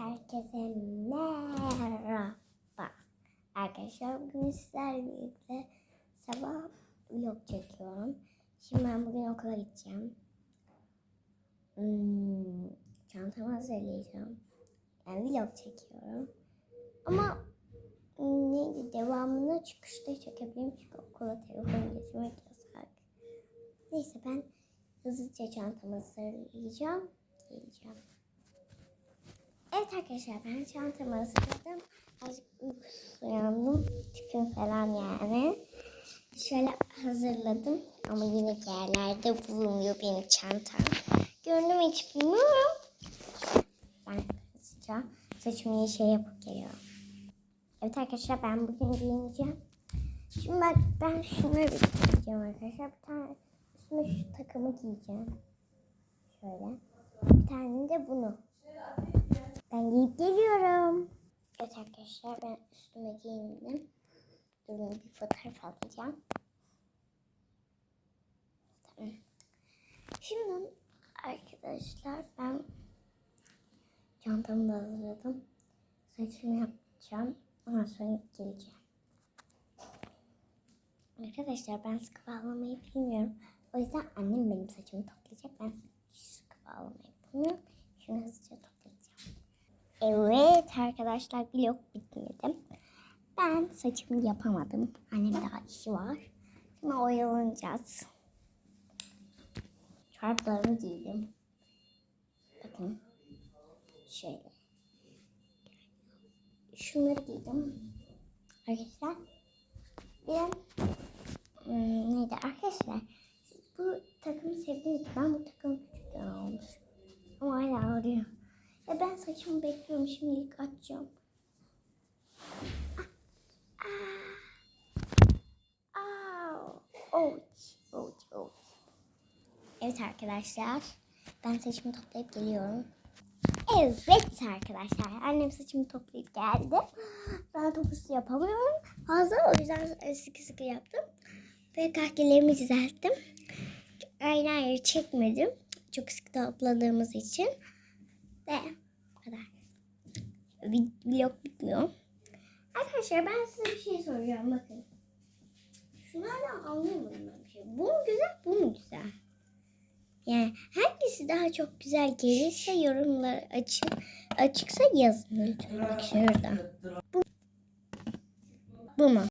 Herkese merhaba. Arkadaşlar bugün sizlerle birlikte sabah vlog çekiyorum. Şimdi ben bugün okula gideceğim. Hmm, çantamı hazırlayacağım. Yani vlog çekiyorum. Ama neydi devamını çıkışta çekebilirim çünkü okula telefon getirmek yasak. Neyse ben hızlıca çantamı hazırlayacağım. Geleceğim. Evet arkadaşlar ben çantamı hazırladım. Azıcık uykusuz uyandım. Tüpüm falan yani. Şöyle hazırladım. Ama yine yerlerde bulunmuyor benim çantam. Gördüm mü hiç bilmiyorum. Ben hızlıca saçımı şey yapıp geliyorum. Evet arkadaşlar ben bugün giyineceğim. Şimdi ben, ben şunları giyeceğim arkadaşlar. Bir tane üstüme şu takımı giyeceğim. Şöyle. Bir tane de bunu. Ben giyip geliyorum. Evet arkadaşlar ben üstüme giyindim. Durun bir fotoğraf alacağım. Şimdi arkadaşlar ben çantamı da hazırladım. Saçımı yapacağım. Ondan sonra geleceğim. Arkadaşlar ben sıkı bağlamayı bilmiyorum. O yüzden annem benim saçımı toplayacak. Ben sıkı bağlamayı bilmiyorum. Şimdi hızlıca toplayacağım. Evet arkadaşlar vlog bitmedi. Ben saçımı yapamadım. Annem daha işi var. Şimdi oyalanacağız. Çoraplarımı giydim. Bakın. Şöyle. Şunları giydim. Arkadaşlar. Bir de hmm, neydi arkadaşlar? Siz bu takımı sevdiniz. mi? Ben bu takımı küçükken almışım. Ama hala ağrıyor. Ya ben saçımı bekliyorum. Şimdilik açacağım. Ah, ah. Ouch, ouch, ouch. Evet arkadaşlar. Ben saçımı toplayıp geliyorum. Evet arkadaşlar. Annem saçımı toplayıp geldi. Ben topusu yapamıyorum. Fazla o yüzden sıkı sıkı yaptım. Ve kahkelerimi düzelttim. Aynı ayrı çekmedim. Çok sıkı topladığımız için. Ve kadar. Vlog bitmiyor. Arkadaşlar ben size bir şey soracağım bakın. Şunlardan anlayamadım ben bir şey. Bu mu güzel bu mu güzel? Yani hangisi daha çok güzel gelirse yorumlar açık açıksa yazın lütfen. Bak şurada. Bu, bu mu?